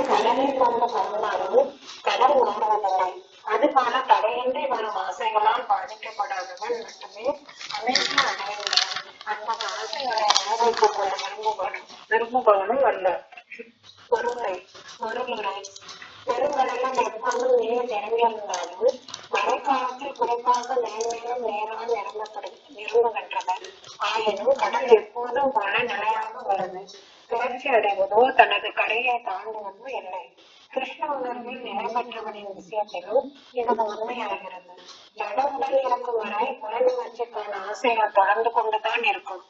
மனம் கடலை கொண்டு பறந்தாலும் கடல் மாறுவதில்லை அதுபோல தடையின்றி வரும் ஆசைகளால் பாதிக்கப்படாதவன் மட்டுமே அமைதியை அடைகிறான் அந்த ஆசைகளை அனுபவித்துக் கொள்ள விரும்புபவன் விரும்புபவனும் அல்ல. பொறுமை ஒருமுறை பெருங்கடலில் எப்போதும் நீர் நிரம்பியிருந்தாலும் மழைக்காலத்தில் குறிப்பாக மேன்மேலும் நேரால் நிரம்பப்படும் நிரம்புகின்றன. ஆயினும் கடல் எப்போதும் போல நிலையாக உள்ளது. கிளர்ச்சி அடைவதோ தனது கரையை தாண்டுவதோ இல்லை. கிருஷ்ண உணர்வில் நிறைவேற்றவனின் விஷயத்திலும் இது உண்மையாகிறது. ஜட உடல் இருக்கும் வரை புலனுணர்ச்சிக்கான ஆசைகள் தொடர்ந்து கொண்டுதான் இருக்கும்.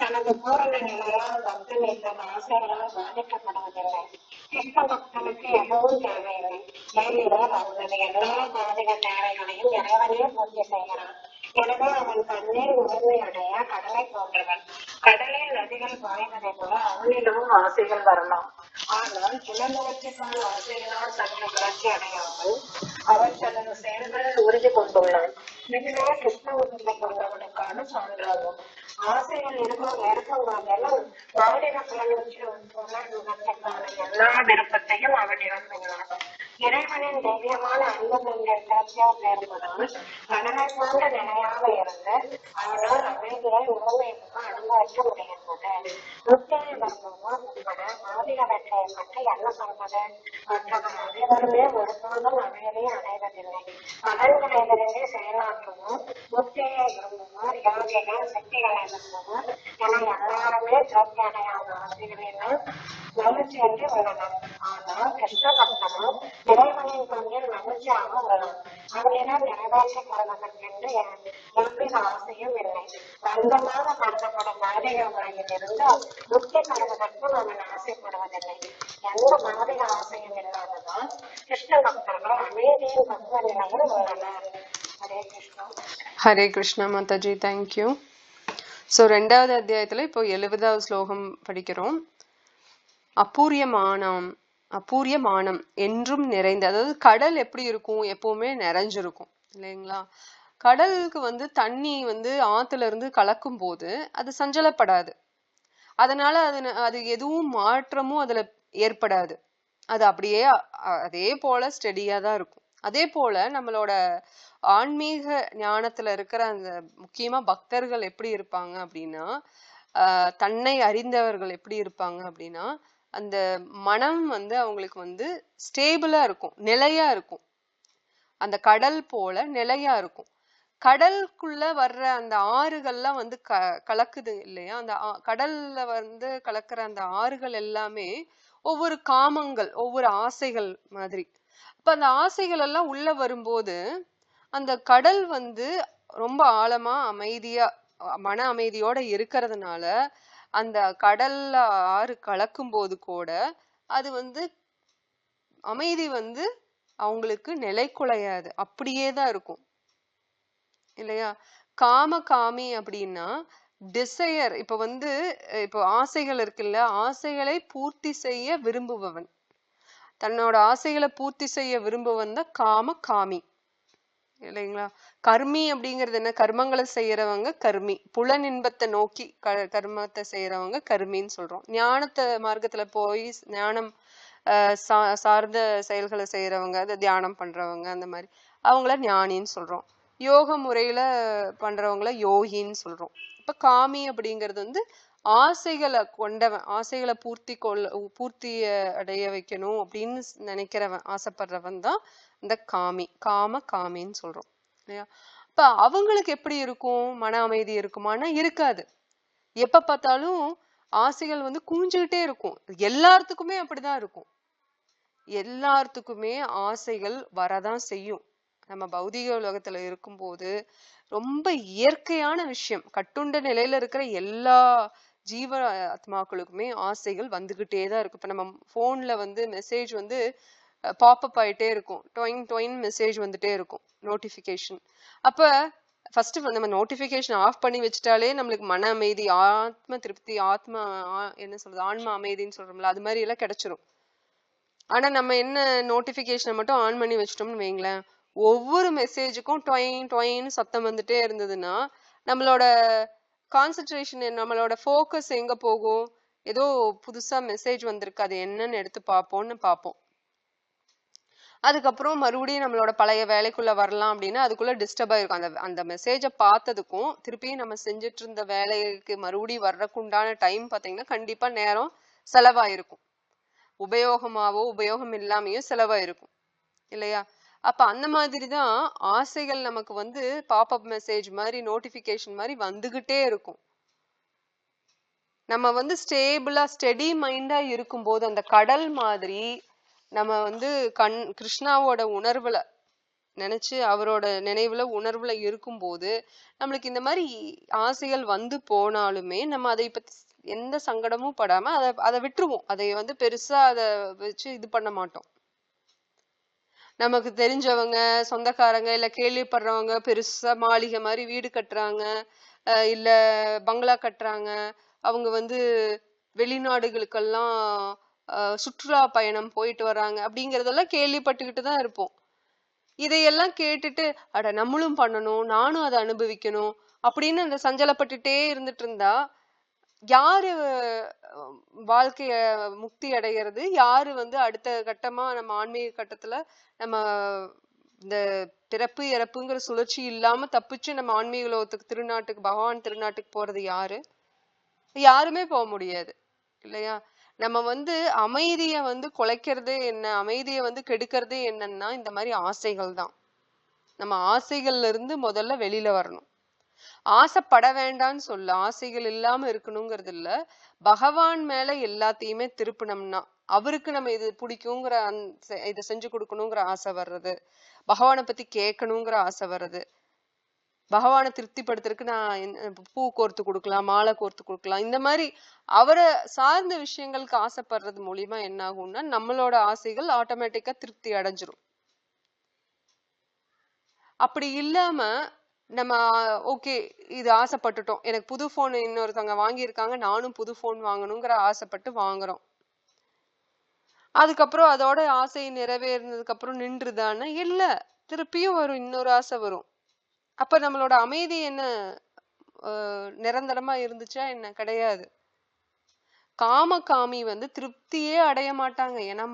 தனது பூரண நிலையால் பக்தன் இந்த ஆசைகளால் பாதிக்கப்படுவதில்லை. கிருஷ்ண பக்தனுக்கு எதுவும் தேவையில்லை. ஏனென்றால் அவனது எல்லா பாதிக தேவைகளையும் இறைவனே பூர்த்தி செய்கிறான். எனவே அவன் தண்ணீர் முழுமை அடைய கடலை போன்றவன். கடலில் நதிகள் பாய்வதை போல அவனிடமும் ஆசைகள் வரலாம். ஆனால் புலனுணர்ச்சிக்கான ஆசைகளால் சற்று கிளர்ச்சி அடையாமல் அவன் தனது செயல்களில் உறுதி கொண்டுள்ளான். இதுவே கிருஷ்ண உறுதி கொண்டவனுக்கான சான்றாகும். ஆசைகள் இருக்கும் இருக்கும் போதெல்லாம் பாடின புலனுணர்ச்சி உணர்வுகளுக்கான எல்லா விருப்பத்தையும் அவன் இழந்துள்ளான் இறைவனின் தெய்வமான அன்பு கொண்ட கிளர்ச்சியாக இருப்பதால் கடலை போன்ற நிலையாக இருந்து அவனால் அமைதியை முழுமையாக அனுபவிக்க முடிகின்றது. முத்திரை பந்தமோ உட்பட ஆதிகவற்றை பற்றி என்ன சொல்வது மற்றவர் அனைவருமே ஒருபோதும் அமைதியை அடைவதில்லை பலன்களிலிருந்தே செயலாற்றுவோம் முத்திரையை விரும்புவோர் யோகிகள் சக்திகளை விரும்புவோர் என எல்லாருமே திருப்தி அடையாத ஆசைகளெல்லாம் மகிழ்ச்சி என்று உள்ளனர் ஆனால் கிருஷ்ண பக்தனோ இறைவனின் தொழில் மகிழ்ச்சியாக உள்ளனர் அவனிடம் நிறைவேற்றப்படுவதற்கென்று எவ்வித ஆசையும் இல்லை பந்தமாக கருதப்படும் பாதிக முறையில் இருந்து முக்தி பெறுவதற்கும் அவன் ஆசைப்படுவதில்லை எந்த பாதிக ஆசையும் இல்லாததால் கிருஷ்ண பக்தர்கள் அமைதியின் பக்குவ நிலையில் உள்ளனர். Hare Krishna. Hare Krishna Mataji thank you so ரெண்டாவது அத்தியாயத்தில் இப்போ எழுபதாவது ஸ்லோகம் படிக்கிறோம். அபூரியமானம் அபூரியமானம் என்றும் நிறைந்த அதாவது கடல் எப்படி இருக்கும் எப்பவுமே நிறைஞ்சிருக்கும் இல்லைங்களா? கடலுக்கு வந்து தண்ணி வந்து ஆத்துல இருந்து கலக்கும் போது அது சஞ்சலப்படாது. அதனால அது அது எதுவும் மாற்றமும் அதுல ஏற்படாது. அது அப்படியே அதே போல ஸ்டெடியா தான் இருக்கும். அதே போல நம்மளோட ஆன்மீக ஞானத்துல இருக்கிற அந்த முக்கியமா பக்தர்கள் எப்படி இருப்பாங்க அப்படின்னா தன்னை அறிந்தவர்கள் எப்படி இருப்பாங்க அப்படின்னா அந்த மனம் வந்து அவங்களுக்கு வந்து ஸ்டேபிளா இருக்கும் நிலையா இருக்கும். அந்த கடல் போல நிலையா இருக்கும். கடலுக்குள்ள வர்ற அந்த ஆறுகள்லாம் வந்து க கலக்குது இல்லையா? அந்த ஆ- கடல்ல வந்து கலக்கிற அந்த ஆறுகள் எல்லாமே ஒவ்வொரு காமங்கள் ஒவ்வொரு ஆசைகள் மாதிரி. அப்ப அந்த ஆசைகள் எல்லாம் உள்ள வரும்போது அந்த கடல் வந்து ரொம்ப ஆழமா அமைதியா மன அமைதியோட இருக்கிறதுனால அந்த கடல்ல ஆறு கலக்கும் போது கூட அது வந்து அமைதி வந்து அவங்களுக்கு நிலைக்குலையாது. அப்படியே தான் இருக்கும். இல்லையா? காம காமி அப்படின்னா டிசையர் இப்ப வந்து இப்போ ஆசைகள் இருக்குல்ல ஆசைகளை பூர்த்தி செய்ய விரும்புபவன். தன்னோட ஆசைகளை பூர்த்தி செய்ய விரும்புவன் தான் காம காமி இல்லைங்களா? கர்மி அப்படிங்கிறது என்ன? கர்மங்களை செய்யறவங்க கர்மி. புலன் இன்பத்தை நோக்கி க கர்மத்தை செய்யறவங்க கர்மின்னு சொல்றோம். ஞானத்தை மார்க்கத்துல போய் ஞானம் ஆஹ் சா சார்ந்த செயல்களை செய்யறவங்க அதை தியானம் பண்றவங்க அந்த மாதிரி. அவங்கள ஞானின்னு சொல்றோம். யோக முறையில பண்ணுறவங்கள யோகின்னு சொல்றோம். இப்ப காமி அப்படிங்கிறது வந்து ஆசைகளை கொண்டவன் ஆசைகளை பூர்த்தி கொள்ள பூர்த்தியை அடைய வைக்கணும் அப்படின்னு நினைக்கிறவன் ஆசைப்படுறவன் தான் இந்த காமி காம காமின்னு சொல்றோம் இல்லையா? இப்போ அவங்களுக்கு எப்படி இருக்கும்? மன அமைதி இருக்குமானா இருக்காது. எப்ப பார்த்தாலும் ஆசைகள் வந்து குமிஞ்சுக்கிட்டே இருக்கும். எல்லாத்துக்குமே அப்படிதான் இருக்கும். எல்லாத்துக்குமே ஆசைகள் வரதான் செய்யும். நம்ம பௌதிக உலகத்துல இருக்கும்போது ரொம்ப இயற்கையான விஷயம். கட்டுண்ட நிலையில இருக்கிற எல்லா ஜீவ ஆத்மாக்களுக்குமே ஆசைகள் வந்துகிட்டே தான் இருக்கும். இப்ப நம்ம போன்ல வந்து மெசேஜ் வந்து பாப்அப் ஆயிட்டே இருக்கும். டொயின் டொயின் மெசேஜ் வந்துட்டே இருக்கும். நோட்டிஃபிகேஷன் அப்ப ஃபர்ஸ்ட் நம்ம நோட்டிஃபிகேஷன் ஆஃப் பண்ணி வச்சுட்டாலே நம்மளுக்கு மன அமைதி ஆத்ம திருப்தி ஆத்மா என்ன சொல்றது ஆன்ம அமைதின்னு சொல்றோம்ல அது மாதிரி எல்லாம் கிடைச்சிரும். ஆனா நம்ம என்ன நோட்டிஃபிகேஷனை மட்டும் ஆன் பண்ணி வச்சிட்டோம்னு வைங்களேன் ஒவ்வொரு மெசேஜுக்கும் டொயின் டொயின்னு சத்தம் வந்துட்டே இருந்ததுன்னா நம்மளோட கான்சென்ட்ரேஷன் நம்மளோட ஃபோக்கஸ் எங்கே போகும்? ஏதோ புதுசா மெசேஜ் வந்திருக்கு. அது என்னன்னு எடுத்து பார்ப்போம்னு பார்ப்போம். அதுக்கப்புறம் மறுபடியும் நம்மளோட பழைய வேலைக்குள்ள வரலாம் அப்படின்னா அதுக்குள்ள டிஸ்டர்ப் ஆயிருக்கும். அந்த அந்த மெசேஜை பார்த்ததுக்கும் திருப்பியும் நம்ம செஞ்சுட்டு இருந்த வேலைக்கு மறுபடியும் வர்றக்குண்டான டைம் பார்த்தீங்கன்னா கண்டிப்பா நேரம் செலவாயிருக்கும். உபயோகமாவோ உபயோகம் இல்லாமையோ செலவாயிருக்கும். இல்லையா? அப்ப அந்த மாதிரி தான் ஆசைகள் நமக்கு வந்து பாப்அப் மெசேஜ் மாதிரி நோட்டிபிகேஷன் மாதிரி வந்துகிட்டே இருக்கும். நம்ம வந்து ஸ்டேபிளா ஸ்டெடி மைண்டா இருக்கும்போது அந்த கடல் மாதிரி நம்ம வந்து கண் கிருஷ்ணாவோட உணர்வுல நினைச்சு அவரோட நினைவுல உணர்வுல இருக்கும்போது நம்மளுக்கு இந்த மாதிரி ஆசைகள் வந்து போனாலுமே நம்ம அதை பத்தி எந்த சங்கடமும் படாம அதை அதை விட்டுருவோம். அதை வந்து பெருசா அதை வச்சு இது பண்ண மாட்டோம். நமக்கு தெரிஞ்சவங்க சொந்தக்காரங்க இல்ல கேள்விப்படுறவங்க பெருசா மாளிகை மாதிரி வீடு கட்டுறாங்க அஹ் இல்ல பங்களா கட்டுறாங்க. அவங்க வந்து வெளிநாடுகளுக்கெல்லாம் அஹ் சுற்றுலா பயணம் போயிட்டு வராங்க. அப்படிங்கறதெல்லாம் கேள்விப்பட்டுக்கிட்டு தான் இருப்போம். இதையெல்லாம் கேட்டுட்டு அட நம்மளும் பண்ணணும் நானும் அதை அனுபவிக்கணும். அப்படின்னு அந்த சஞ்சலப்பட்டுட்டே இருந்துட்டு இருந்தா யாரு வாழ்க்கைய முக்தி அடைகிறது. யாரு வந்து அடுத்த கட்டமா நம்ம ஆன்மீக கட்டத்துல நம்ம இந்த பிறப்பு இறப்புங்கிற சுழற்சி இல்லாம தப்பிச்சு நம்ம ஆன்மீக லோகத்துக்கு திருநாட்டுக்கு பகவான் திருநாட்டுக்கு போறது யாரு? யாருமே போக முடியாது. இல்லையா? நம்ம வந்து அமைதிய வந்து குலைக்கிறதே என்ன? அமைதியை வந்து கெடுக்கிறதே என்னன்னா இந்த மாதிரி ஆசைகள் தான் நம்ம ஆசைகள்ல இருந்து முதல்ல வெளியில வரணும். ஆசைப்பட வேண்டாம்னு சொல்ல ஆசைகள் இல்லாம இருக்கணுங்கிறது இல்ல. பகவான் மேல எல்லாத்தையுமே திருப்பினோம்னா அவருக்கு நம்ம இது பிடிக்குங்கிற அந் இதை செஞ்சு கொடுக்கணுங்கிற ஆசை வர்றது. பகவானை பத்தி கேட்கணுங்கிற ஆசை வர்றது. பகவானை திருப்திப்படுத்துறதுக்கு நான் பூ கோர்த்து கொடுக்கலாம் மாலை கோர்த்து கொடுக்கலாம். இந்த மாதிரி அவரை சார்ந்த விஷயங்களுக்கு ஆசைப்படுறது மூலியமா என்ன ஆகும்னா நம்மளோட ஆசைகள் ஆட்டோமேட்டிக்கா திருப்தி அடைஞ்சிரும். அப்படி இல்லாம நம்ம ஓகே இது ஆசைப்பட்டுட்டோம். எனக்கு புது ஃபோன் இன்னொருத்தவங்க வாங்கியிருக்காங்க நானும் புது ஃபோன் வாங்கணுங்கிற ஆசைப்பட்டு வாங்குறோம். அதுக்கப்புறம் அதோட ஆசை நிறைவேறினதுக்கப்புறம் நின்றுதானே? இல்லை திருப்பியும் வரும் இன்னொரு ஆசை வரும். அப்போ நம்மளோட அமைதி என்ன நிரந்தரமாக இருந்துச்சா? என்ன கிடையாது. காமகாமி வந்து திருப்தியே அடைய மாட்டாங்க. ஏன்னா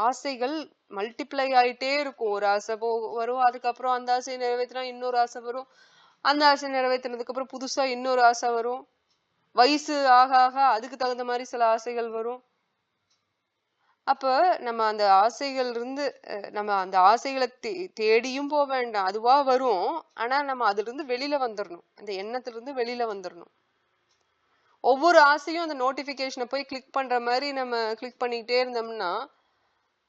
ஆசைகள் மல்டிப்ளை ஆயிட்டே இருக்கும். ஒரு ஆசை போ வரும் அதுக்கப்புறம் அந்த ஆசையை நிறைவேற்றினா இன்னொரு ஆசை வரும். அந்த ஆசை நிறைவேற்றினதுக்கு அப்புறம் புதுசா இன்னொரு ஆசை வரும். வயசு ஆக ஆக அதுக்கு தகுந்த மாதிரி சில ஆசைகள் வரும். அப்ப நம்ம அந்த ஆசைகள் இருந்து அஹ், நம்ம அந்த ஆசைகளை தே தேடியும் போக வேண்டாம். அதுவா வரும். ஆனா நம்ம அதுல இருந்து வெளியில வந்துடணும் அந்த எண்ணத்துல இருந்து வெளியில வந்துடணும் ஒவ்வொரு ஆசையும் அந்த நோட்டிஃபிகேஷனை போய் கிளிக் பண்ற மாதிரி நம்ம கிளிக் பண்ணிக்கிட்டே இருந்தோம்னா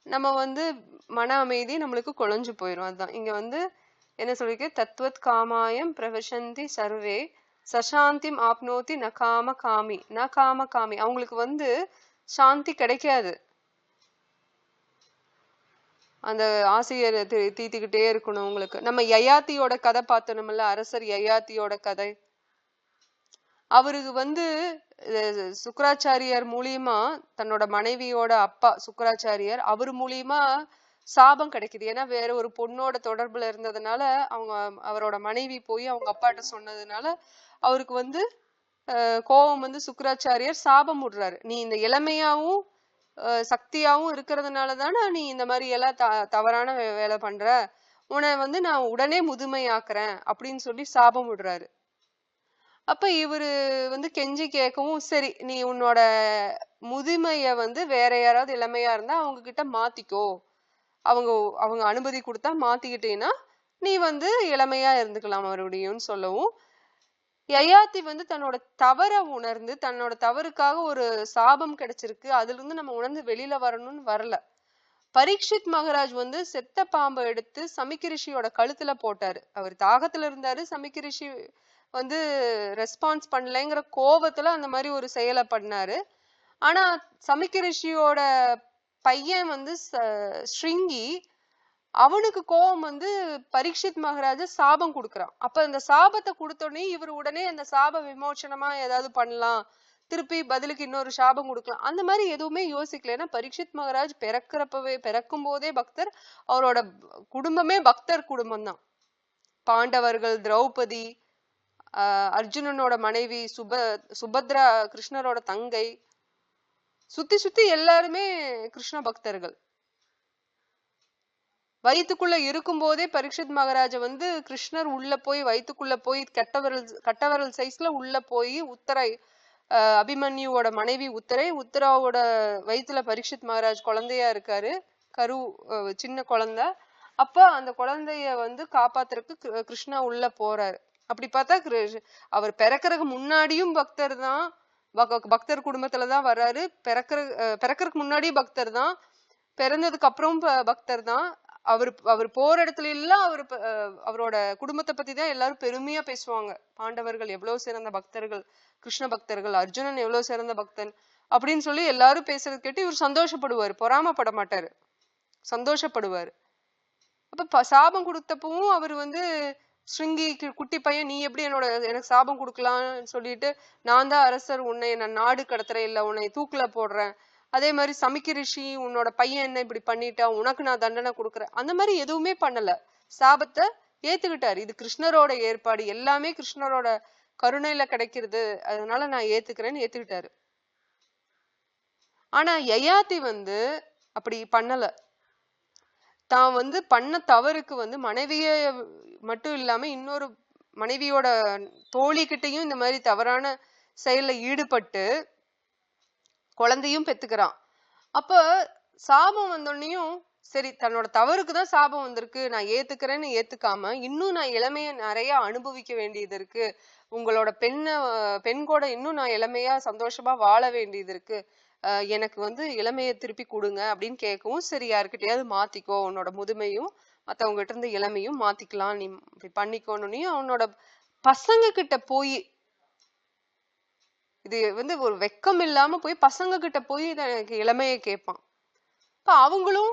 நம்ம வந்து மன அமைதி நம்மளுக்கு குழஞ்சு போயிடும் அதுதான். இங்க வந்து என்ன சொல்லியிருக்கு தத்துவத் காமாயம் பிரவசந்தி சர்வே சசாந்திம் ஆப்னோத்தி ந காம காமி ந காம காமி அவங்களுக்கு வந்து சாந்தி கிடைக்காது. அந்த ஆசையை தீத்திக்கிட்டே இருக்கணும் உங்களுக்கு நம்ம யயாத்தியோட கதை பார்த்தோம்ல அரசர் யயாத்தியோட கதை. அவருக்கு வந்து சுக்கராச்சாரியார் மூலியமா தன்னோட மனைவியோட அப்பா சுக்கராச்சாரியார் அவர் மூலியமா சாபம் கிடைக்குது. ஏன்னா வேற ஒரு பொண்ணோட தொடர்புல இருந்ததுனால அவங்க அவரோட மனைவி போய் அவங்க அப்பாட்ட சொன்னதுனால அவருக்கு வந்து கோபம் வந்து சுக்கராச்சாரியார் சாபம் விடுறாரு நீ இந்த இளமையாவும் சக்தியாவும் இருக்கிறதுனால தானே நீ இந்த மாதிரி எல்லாம் த தவறான வே- வேலை பண்ற. உன்னை வந்து நான் உடனே முதுமையாக்குறேன் அப்படின்னு சொல்லி சாபம் விடுறாரு அப்ப இவரு வந்து கெஞ்சி கேட்கவும் சரி நீ உன்னோட முதுமைய வந்து வேற யாராவது இளமையா இருந்தா அவங்க கிட்ட மாத்திக்கோ. அவங்க அவங்க அனுமதி கொடுத்தா மாத்திக்கிட்டீங்கன்னா நீ வந்து இளமையா இருந்துக்கலாம் மறுபடியும்னு சொல்லவும். யயாத்தி வந்து தன்னோட தவற உணர்ந்து தன்னோட தவறுக்காக ஒரு சாபம் கிடைச்சிருக்கு. அதுல இருந்து நம்ம உணர்ந்து வெளியில வரணும்னு வரல. பரீட்சித் மகராஜ் வந்து செத்த பாம்பை எடுத்து சமிக்க ரிஷியோட கழுத்துல போட்டாரு. அவர் தாகத்துல இருந்தாரு சமிக்க ரிஷி வந்து ரெஸ்பான்ஸ் பண்ணலைங்கிற கோவத்துல அந்த மாதிரி ஒரு செயலை பண்ணாரு. ஆனா சமிக்க ரிஷியோட பையன் வந்து ச- ஸ்ருங்கி அவனுக்கு கோபம் வந்து பரீட்சித் மகாராஜா சாபம் கொடுக்குறான். அப்ப அந்த சாபத்தை கொடுத்த உடனே இவர் உடனே அந்த சாப விமோச்சனமா ஏதாவது பண்ணலாம். திருப்பி பதிலுக்கு இன்னொரு சாபம் கொடுக்கலாம். அந்த மாதிரி எதுவுமே யோசிக்கல. ஏன்னா பரீட்சித் மகாராஜ் பிறக்கிறப்பவே பிறக்கும் போதே பக்தர். அவரோட குடும்பமே பக்தர் குடும்பம் தான் பாண்டவர்கள் திரௌபதி அர்ஜுனனோட மனைவி சுப சுபத்ரா கிருஷ்ணரோட தங்கை. சுத்தி சுத்தி எல்லாருமே கிருஷ்ண பக்தர்கள். வயிற்றுக்குள்ள இருக்கும் போதே பரீட்சித் மகாராஜ வந்து கிருஷ்ணர் உள்ள போய் வயிற்றுக்குள்ள போய் கட்டவரல் கட்டவரல் சைஸ்ல உள்ள போய் உத்தரை அபிமன்யுவோட மனைவி உத்தரை உத்தராவோட வயித்துல பரீட்சித் மகாராஜ் குழந்தையா இருக்காரு. கரு சின்ன குழந்தை. அப்ப அந்த குழந்தைய வந்து காப்பாத்துறதுக்கு கிருஷ்ணா உள்ள போறாரு. அப்படி பார்த்தா அவர் பிறக்கிறதுக்கு முன்னாடியும் பக்தர் தான். பக்தர் குடும்பத்துல தான் வர்றாரு. பிறக்கிற பிறக்கிறதுக்கு முன்னாடியும் பக்தர் தான். பிறந்ததுக்கு அப்புறம் பக்தர் தான். அவர் அவர் போற இடத்துல எல்லாம் அவர் அஹ் அவரோட குடும்பத்தை பத்தி தான் எல்லாரும் பெருமையா பேசுவாங்க. பாண்டவர்கள் எவ்வளவு சிறந்த பக்தர்கள் கிருஷ்ண பக்தர்கள் அர்ஜுனன் எவ்வளவு சிறந்த பக்தன் அப்படின்னு சொல்லி எல்லாரும் பேசுறது கேட்டு இவர் சந்தோஷப்படுவார். பொறாமப்பட மாட்டாரு. சந்தோஷப்படுவார். அப்ப சாபம் கொடுத்தப்பவும் அவர் வந்து ஸ்ருங்கிக்கு குட்டி பையன் நீ எப்படி என்னோட எனக்கு சாபம் கொடுக்கலாம்னு சொல்லிட்டு நான் தான் அரசர் உன்னை நான் நாடு கடத்துறேன் இல்ல உன்னை தூக்குல போடுறேன். அதே மாதிரி சமிக்க ரிஷி உன்னோட பையன் என்ன இப்படி பண்ணிட்டா உனக்கு நான் தண்டனை கொடுக்குறேன். அந்த மாதிரி எதுவுமே பண்ணல. சாபத்தை ஏத்துக்கிட்டாரு. இது கிருஷ்ணரோட ஏற்பாடு. எல்லாமே கிருஷ்ணரோட கருணையில கிடைக்கிறது. அதனால நான் ஏத்துக்கிறேன்னு ஏத்துக்கிட்டாரு. ஆனா யயாதி வந்து அப்படி பண்ணல. தான் வந்து பண்ண தவறுக்கு வந்து மனைவிய மட்டும் இல்லாம இன்னொரு மனைவியோட தோழிகிட்டயும் இந்த மாதிரி தவறான செயல்ல ஈடுபட்டு குழந்தையும் பெத்துக்கிறான். அப்ப சாபம் வந்தோடனையும் சரி தன்னோட தவறுக்கு தான் சாபம் வந்திருக்கு. நான் ஏத்துக்கிறேன்னு ஏத்துக்காம இன்னும் நான் இளமைய நிறைய அனுபவிக்க வேண்டியது இருக்கு. உங்களோட பெண்ணை பெண் கூட இன்னும் நான் இளமையா சந்தோஷமா வாழ வேண்டியது இருக்கு. அஹ் எனக்கு வந்து இளமையை திருப்பி கொடுங்க அப்படின்னு கேட்கவும் சரி யாருக்கிட்டையாவது மாத்திக்கோ. உன்னோட முதுமையும் மத்தவங்க கிட்ட இருந்து இளமையும் மாத்திக்கலாம். நீ இப்படி பண்ணிக்கோன்னு அவனோட பசங்க கிட்ட போய் இது வந்து ஒரு வெக்கம் இல்லாம போய் பசங்க கிட்ட போய் எனக்கு இளமையை கேட்பான் இப்ப அவங்களும்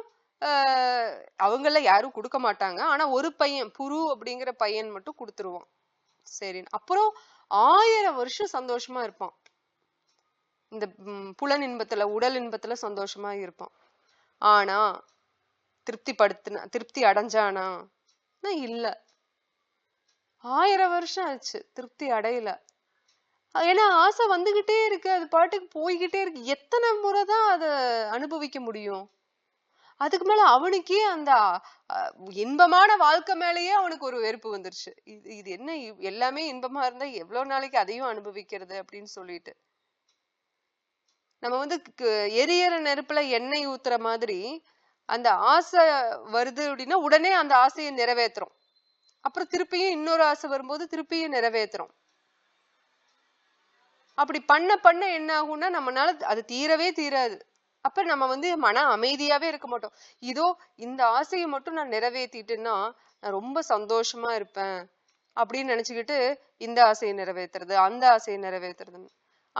அவங்கள யாரும் கொடுக்க மாட்டாங்க. ஆனா ஒரு பையன் புரு அப்படிங்கிற பையன் மட்டும் கொடுத்துருவான். சரி அப்புறம் ஆயிரம் வருஷம் சந்தோஷமா இருப்பான். இந்த புலன் இன்பத்துல உடல் இன்பத்துல சந்தோஷமா இருப்பான். ஆனா திருப்திப்படுத்தின திருப்தி அடைஞ்சானா? நான் இல்ல. ஆயிரம் வருஷம் ஆச்சு திருப்தி அடையல. ஏன்னா ஆசை வந்துகிட்டே இருக்கு அது பாட்டுக்கு போய்கிட்டே இருக்கு. எத்தனை முறை தான் அதை அனுபவிக்க முடியும்? அதுக்கு மேல அவனுக்கே அந்த அஹ், இன்பமான வாழ்க்கை மேலேயே அவனுக்கு ஒரு வெறுப்பு வந்துருச்சு. இது இது என்ன எல்லாமே இன்பமா இருந்தா எவ்வளவு நாளைக்கு அதையும் அனுபவிக்கிறது அப்படின்னு சொல்லிட்டு. நம்ம வந்து எரியற நெருப்புல எண்ணெய் ஊத்துற மாதிரி அந்த ஆசை வருது அப்படின்னா உடனே அந்த ஆசையை நிறைவேற்றுறோம் அப்புறம் திருப்பியும் இன்னொரு ஆசை வரும்போது திருப்பியும் நிறைவேற்றுறோம் அப்படி பண்ண பண்ண என்ன ஆகும்னா நம்மளால அது தீரவே தீராது. அப்ப நம்ம வந்து மன அமைதியாவே இருக்க மாட்டோம். இதோ இந்த ஆசையை மட்டும் நான் நிறைவேற்றிட்டேன்னா நான் ரொம்ப சந்தோஷமா இருப்பேன் அப்படின்னு நினைச்சுக்கிட்டு இந்த ஆசையை நிறைவேத்துறது அந்த ஆசையை நிறைவேத்துறதுன்னு.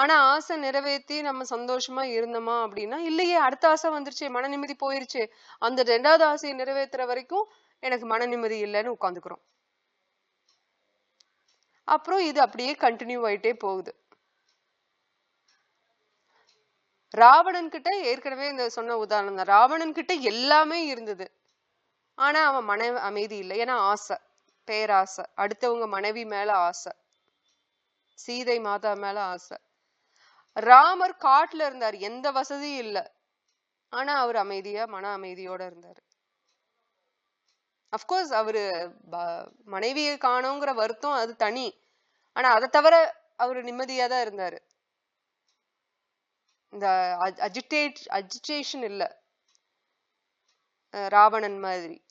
ஆனா ஆசை நிறைவேற்றி நம்ம சந்தோஷமா இருந்தோமா அப்படின்னா இல்லையே அடுத்த ஆசை வந்துருச்சு மன நிம்மதி போயிருச்சு. அந்த ரெண்டாவது ஆசையை நிறைவேற்றுற வரைக்கும் எனக்கு மன நிம்மதி இல்லைன்னு உட்காந்துக்கிறோம். அப்புறம் இது அப்படியே கண்டினியூ ஆயிட்டே போகுது. ராவணன் கிட்ட ஏற்கனவே இந்த சொன்ன உதாரணம் தான். ராவணன் கிட்ட எல்லாமே இருந்தது. ஆனா அவன் மன அமைதி இல்லை. ஏன்னா ஆசை பேராசை அடுத்தவங்க மனைவி மேல ஆசை சீதை மாதா மேல ஆசை. ராமர் காட்டுல இருந்தார். எந்த வசதியும் இல்ல. ஆனா அவர் அமைதியா மன அமைதியோட இருந்தார். அஃப்கோர்ஸ் அவரு மனைவியை காணோங்கிற வருத்தம் அது தனி. ஆனா அதை தவிர அவரு நிம்மதியா தான் இருந்தாரு. இந்த அஜிடேட் அஜிடேஷன் இல்ல. அஹ் ராவணன் மாதிரி.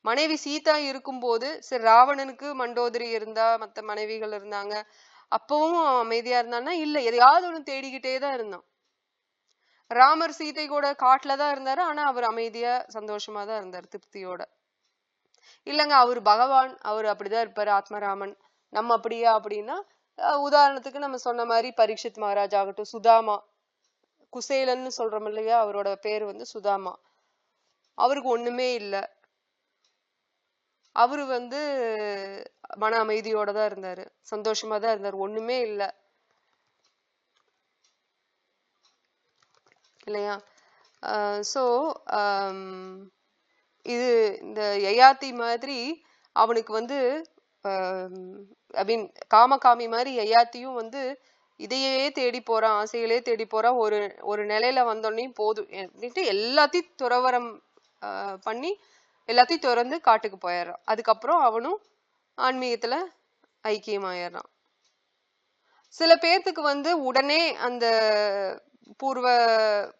மனைவி சீதா இருக்கும்போது சரி ராவணனுக்கு மண்டோதரி இருந்தா மத்த மனைவிகள் இருந்தாங்க. அப்பவும் அமைதியா இருந்தான்னா இல்ல எதையாவது ஒண்ணு தேடிக்கிட்டே தான் இருந்தான். ராமர் சீதை கூட காட்டுல தான் இருந்தாரு ஆனா அவர் அமைதியா சந்தோஷமா தான் இருந்தார் திருப்தியோட. இல்லைங்க அவர் பகவான் அவர் அப்படிதான் இருப்பாரு ஆத்மராமன். நம்ம அப்படியா அப்படின்னா உதாரணத்துக்கு நம்ம சொன்ன மாதிரி பரீட்சித் மகாராஜ் ஆகட்டும் சுதாமா. குசேலன்னு சொல்றோம் இல்லையா அவரோட பேர் வந்து சுதாமா. அவருக்கு ஒண்ணுமே இல்லை. அவரு வந்து மன அமைதியோட தான் இருந்தாரு. சந்தோஷமாக தான் இருந்தாரு. ஒண்ணுமே இல்ல. இல்லையா? ஸோ இது இந்த யயாத்தி மாதிரி அவனுக்கு வந்து ஐ மீன் காமகாமி மாதிரி யயாத்தியும் வந்து இதையே தேடி போறான் ஆசைகளே தேடி போறான் ஒரு ஒரு நிலையில வந்தோடனே போதும். அப்படின்ட்டு எல்லாத்தையும் துறவரம் ஆஹ் பண்ணி எல்லாத்தையும் திறந்து காட்டுக்கு போயிடுறான். அதுக்கப்புறம் அவனும் ஆன்மீகத்துல ஐக்கியமாயிடுறான். சில பேர்த்துக்கு வந்து உடனே அந்த பூர்வ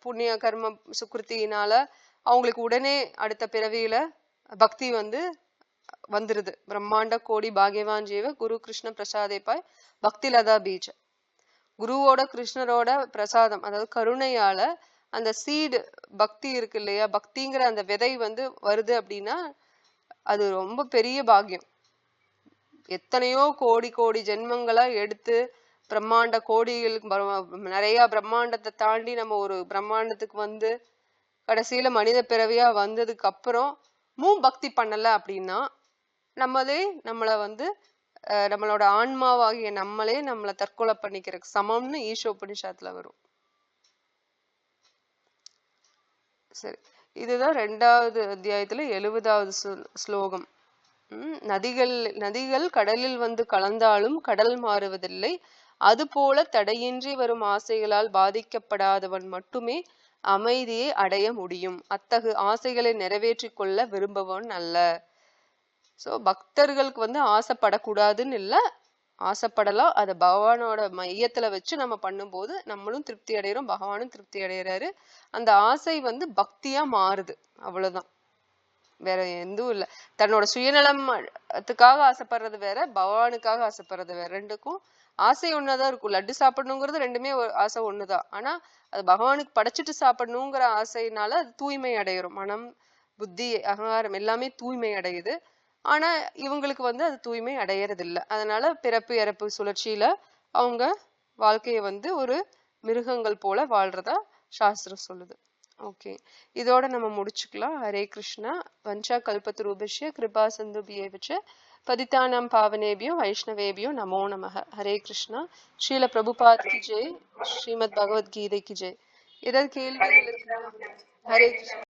புண்ணிய கர்ம சுக்கிருத்தினால அவங்களுக்கு உடனே அடுத்த பிறவியில பக்தி வந்து வந்துருது. பிரம்மாண்ட கோடி பாகியவான் ஜீவ குரு கிருஷ்ண பிரசாதை பாய் பக்தி லதா பீஜ. குருவோட கிருஷ்ணரோட பிரசாதம் அதாவது கருணையால அந்த சீடு பக்தி இருக்கு இல்லையா? பக்திங்கிற அந்த விதை வந்து வருது அப்படின்னா அது ரொம்ப பெரிய பாக்கியம். எத்தனையோ கோடி கோடி ஜென்மங்களா எடுத்து பிரம்மாண்ட கோடிகளுக்கு நிறைய பிரம்மாண்டத்தை தாண்டி நம்ம ஒரு பிரம்மாண்டத்துக்கு வந்து கடைசியில மனித பிறவியா வந்ததுக்கு அப்புறம் மூ பக்தி பண்ணல அப்படின்னா நம்மளே நம்மளை வந்து நம்மளோட ஆன்மாவாகிய நம்மளே நம்மளை தற்கொலை பண்ணிக்கிறதுக்கு சமம்னு ஈஷோ உபனிஷத்துல வரும். சரி. இதுதான் ரெண்டாவது அத்தியாயத்துல எழுபதாவது ஸ்லோகம். உம் நதிகள் நதிகள் கடலில் வந்து கலந்தாலும் கடல் மாறுவதில்லை. அதுபோல தடையின்றி வரும் ஆசைகளால் பாதிக்கப்படாதவன் மட்டுமே அமைதியை அடைய முடியும். அத்தகு ஆசைகளை நிறைவேற்றிக் கொள்ள விரும்பவன் அல்ல. சோ பக்தர்களுக்கு வந்து ஆசைப்படக்கூடாதுன்னு இல்ல ஆசைப்படலாம். அதை பகவானோட மையத்துல வச்சு நம்ம பண்ணும்போது நம்மளும் திருப்தி அடைகிறோம் பகவானும் திருப்தி அடைகிறாரு அந்த ஆசை வந்து பக்தியா மாறுது. அவ்வளவுதான். வேற எதுவும் இல்ல. தன்னோட சுயநலத்துக்காக ஆசைப்படுறது வேற பகவானுக்காக ஆசைப்படுறது வேற. ரெண்டுக்கும் ஆசை ஒன்னாதான் இருக்கும். லட்டு சாப்பிடணுங்கிறது ரெண்டுமே ஆசை ஒண்ணுதான். ஆனா அது பகவானுக்கு படைச்சிட்டு சாப்பிடணுங்கிற ஆசையினால அது தூய்மை அடையிறோம். மனம் புத்தி அகங்காரம் எல்லாமே தூய்மை அடையுது. ஆனா இவங்களுக்கு வந்து அது தூய்மை அடையறது இல்ல அதனால பிறப்பு இறப்பு சுழற்சியில அவங்க வாழ்க்கைய வந்து ஒரு மிருகங்கள் போல வாழ்றதா சாஸ்திரம் சொல்லுது. ஓகே. இதோட நம்ம முடிச்சுக்கலாம். ஹரே கிருஷ்ணா. வஞ்சா கல்பத்து ரூபஷ்ய கிருபா சந்து பியேவச்ச பதித்தானாம் பாவனேபியோ வைஷ்ணவேபியோ நமோ நமக. ஹரே கிருஷ்ணா. ஸ்ரீல பிரபுபாத் கி ஜெய். ஸ்ரீமத் பகவத்கீதை கி ஜெய். ஏதாவது கேள்விகள் இருக்குதா? ஹரே கிருஷ்ணா.